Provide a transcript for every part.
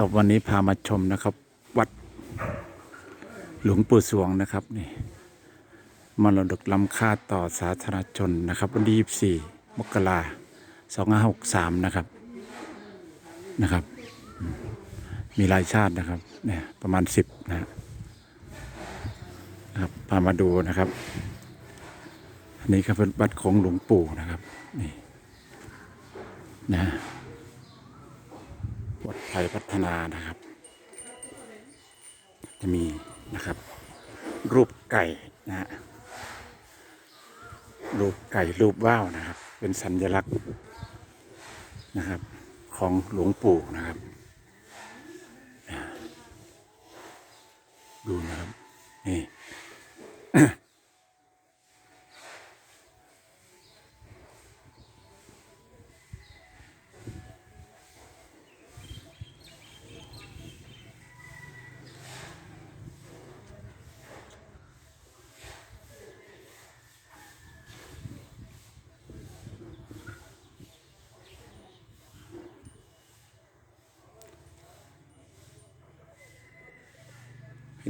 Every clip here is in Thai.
ครับวันนี้พามาชมนะครับ วัดหลวงปู่สวงนะครับนี่มรดกล้ำค่าต่อสาธารณชนนะครับ วันที่24มกราสองหกสามนะครับนะครับ มีรายชาตินะครับเนี่ยประมาณสิบนะฮะนะครับพามาดูนะครับอันนี้ก็เป็นวัดของหลวงปู่นะครับนี่นะ วัดไทยพัฒนานะครับ จะมีนะครับ รูปไก่นะฮะรูปไก่รูปว่าวนะครับ เป็นสัญลักษณ์นะครับ ของหลวงปู่นะครับ ดูนะครับ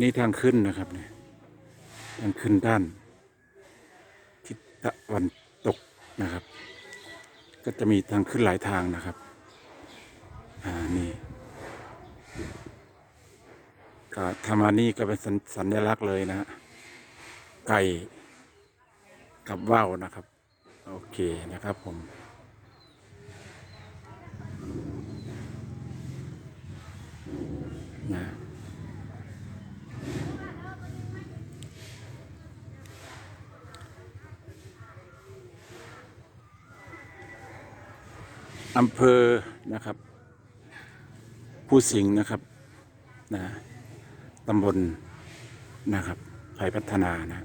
นี่อันนี้ทางขึ้นนะครับเนี่ยทางขึ้นด้านทิศตะวันตกนะครับ ก็จะมีทางขึ้นหลายทางนะครับ อ่านี่ก็ธรรมานี่ก็เป็นสัญสัญลักษณ์เลยนะฮะไก่กับว่าวนะครับ โอเคนะครับผมนะ อำเภอนะครับ ผู้สิงห์นะครับนะตำบลนะครับไผ่พัฒนานะ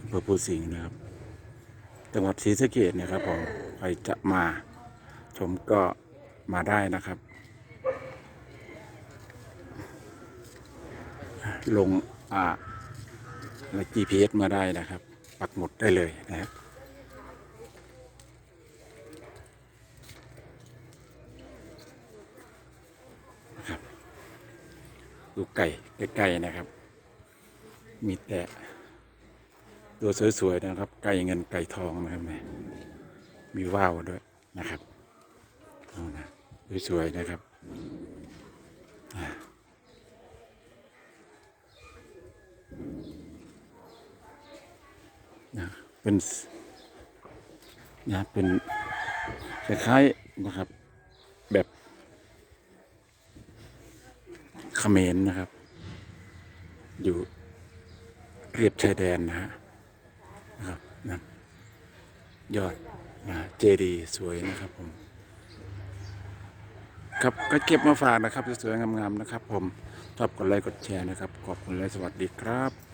อำเภอผู้สิงห์นะครับ จังหวัดศรีสะเกดนะครับผมใครจะมาชมก็มาได้นะครับ ลงอ่าใน GPS มาได้นะครับ ปักหมุดได้เลยนะครับ ดูไก่ใกล้ๆนะครับ มีแต่ตัวสวยๆนะครับ ไก่เงินไก่ทองนะครับเนี่ยมีว่าวด้วยนะครับเอานะสวยๆนะครับนะเป็นนะเป็นคล้ายๆนะครับแบบ เขมรนะครับ อยู่เรียบชายแดนนะฮะนะครับนะยอดนะเจดีสวยนะครับผม ครับก็เก็บมาฝากนะครับสวยๆงามๆนะครับ ผมชอบกดไลค์กดแชร์นะครับ ขอบคุณและสวัสดีครับ